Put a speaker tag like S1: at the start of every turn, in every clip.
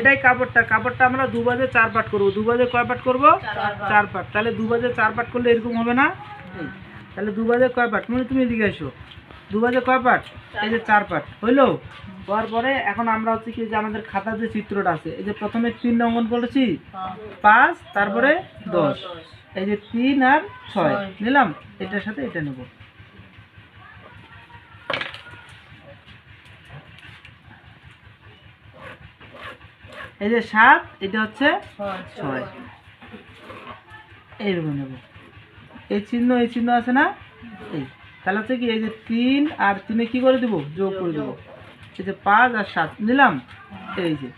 S1: এটাই কাপড়টা কাপড়টা আমরা দু বাজে চার পাট করব। দু বাজে কয় পাট করব?
S2: চার পাট।
S1: তাহলে দু বাজে চার পাট করলে এরকম হবে না? তাহলে দু বাজে কয় পাট? মানে তুমি এদিকে এসো। দু বাজে কয় পাট? এই যে চার পাট। হইল? হওয়ার পরে এখন আমরা হচ্ছে কি যে আমাদের খাতার যে চিত্রটা আছে এই যে প্রথমে তিন অঙ্কন করেছি
S2: হ্যাঁ।
S1: পাঁচ তারপরে দশ।
S2: দশ।
S1: এই যে তিন আর ছয়। নিলাম? এটার সাথে এটা নেব। এই যে সাত এটা হচ্ছে
S2: ছয়।
S1: এইরকম নেব। এই চিহ্ন এই চিহ্ন আছে না? এই। তাহলে হচ্ছে কি এই যে তিন আর তিনে কি করে দেবো? যোগ করে দেবো। এই যে পাঁচ আর সাত। নিলাম? এই যে।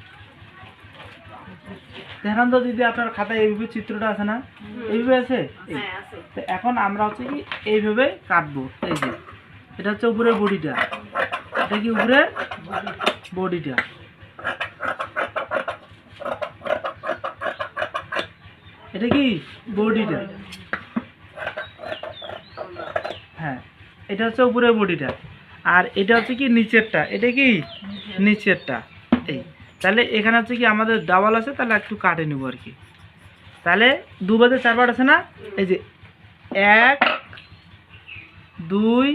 S1: দেখান তো দিদি আপনার খাতায় এইভাবে চিত্রটা আছে না? এইভাবে আছে?
S2: হ্যাঁ, আছে।
S1: তো এখন আমরা হচ্ছে কি এইভাবে কাটবো। এই যে। এটা হচ্ছে উপরের বডিটা। এটা কি উপরের? বডিটা। এটা কি বডিটা? হ্যাঁ এটা হচ্ছে উপরের বডিটা। আর এটা হচ্ছে কি নিচেরটা? এটা কি? নিচেরটা। এই তাহলে এখানে হচ্ছে কি আমাদের ডাবল আছে তাহলে একটু কাটে নেব আর কি। তাহলে দু বাজে চার বার আছে না? এই যে এক দুই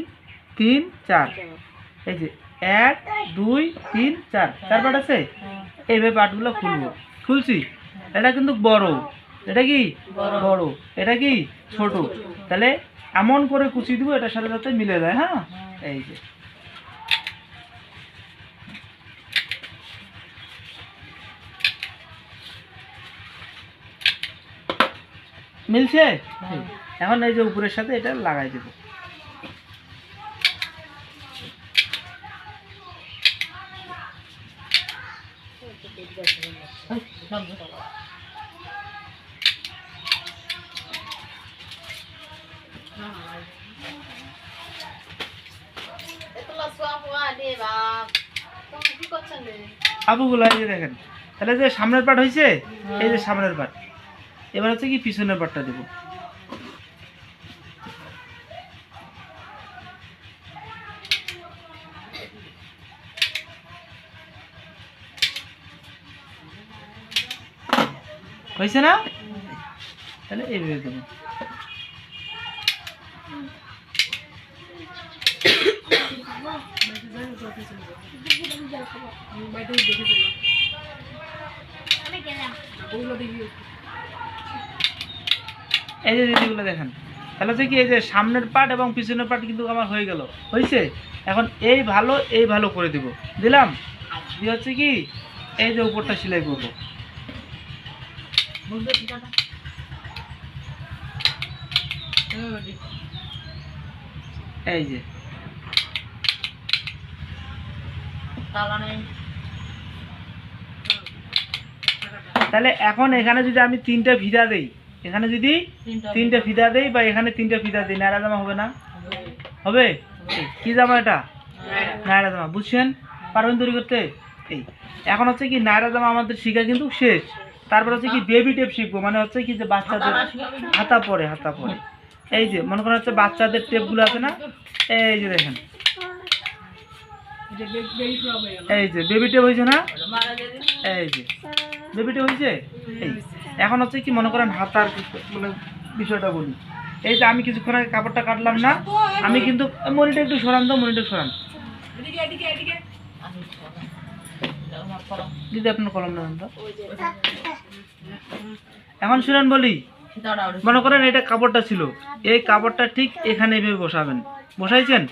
S1: তিন চার। এই যে এক দুই তিন চার। চার পাট আছে?
S2: হ্যাঁ।
S1: এইভাবে পাটগুলো খুলবো। খুলছি? এটা কিন্তু বড়। এটা কি?
S2: বড়।
S1: এটা কি? ছোট। তাহলে এমন করে কুচি দিব এটার সাথে যাতে মিলে যায় হ্যাঁ? এই যে। মিলছে?
S2: হ্যাঁ।
S1: এখন এই যে উপরের সাথে এটা লাগাই দেবো
S2: পোয়া দে বাপ। তুমি কি করছেন রে?
S1: আবুগুলো এই যে দেখেন। তাহলে যে সামনের পাট হয়েছে এই যে সামনের পাট। এবার হচ্ছে কি পিছনের পাটটা দেবো। হয়েছে না? তাহলে এইভাবে দেবো। এই যে দিদিগুলো দেখেন। তাহলে হচ্ছে কি এই যে সামনের পাট এবং পিছনের পাট কিন্তু আমার হয়ে গেল। হয়েছে এখন এই ভালো এই ভালো করে দিব। দিলাম? দিয়ে হচ্ছে কি এই যে উপরটা সেলাই করব। এই যে। তাহলে এখন এখানে যদি আমি তিনটা ফিদা দেই এখানে যদি
S2: তিনটা
S1: ফিদা দেই বা এখানে তিনটা ফিদা দিই নায়রা জামা হবে না? হবে? কি জামা এটা। নায়রা। জামা বুঝছেন? পারবেন তৈরি করতে? এই। এখন হচ্ছে কি নায়রা জামা আমাদের শিখা কিন্তু শেষ। তারপর হচ্ছে কি বেবি টেপ শিখব মানে হচ্ছে কি যে বাচ্চাদের হাতা পরে হাতা পরে। এই যে মনে করেন হচ্ছে বাচ্চাদের টেপগুলো আছে না? এই যে দেখেন। এই যে বেবি টেপ হয়েছে না? এই যে বেবিটা হয়েছে? এই এখন হচ্ছে কি মনে করেন হাতার মানে বিষয়টা বলি। এই যে আমি কিছুক্ষণ আগে কাপড়টা কাটলাম না আমি কিন্তু মনিটা একটু সরান তো মনিটা সরান। দিদি আপনার কলম
S2: যে,
S1: এখন শুনেন বলি। মনে করেন এটা কাপড়টা ছিল। এই কাপড়টা ঠিক এখানে এভাবে বসাবেন। বসাইছেন?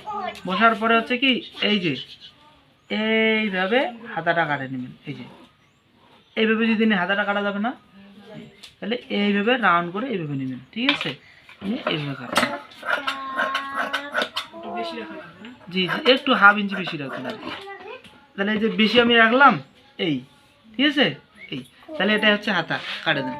S1: বসার পরে হচ্ছে কি এই যে এইভাবে হাতাটা কাটে নেবেন এই যে। এইভাবে যদি নিয়ে হাতাটা কাটা যাবে না তাহলে এইভাবে রাউন্ড করে এইভাবে নেবেন ঠিক আছে? এইভাবে কাটবেন। জি জি একটু হাফ ইঞ্চি বেশি রাখবেন আর কি। তাহলে এই যে বেশি আমি রাখলাম এই ঠিক আছে? এই তাহলে এটা হচ্ছে হাতা কাটে দেন।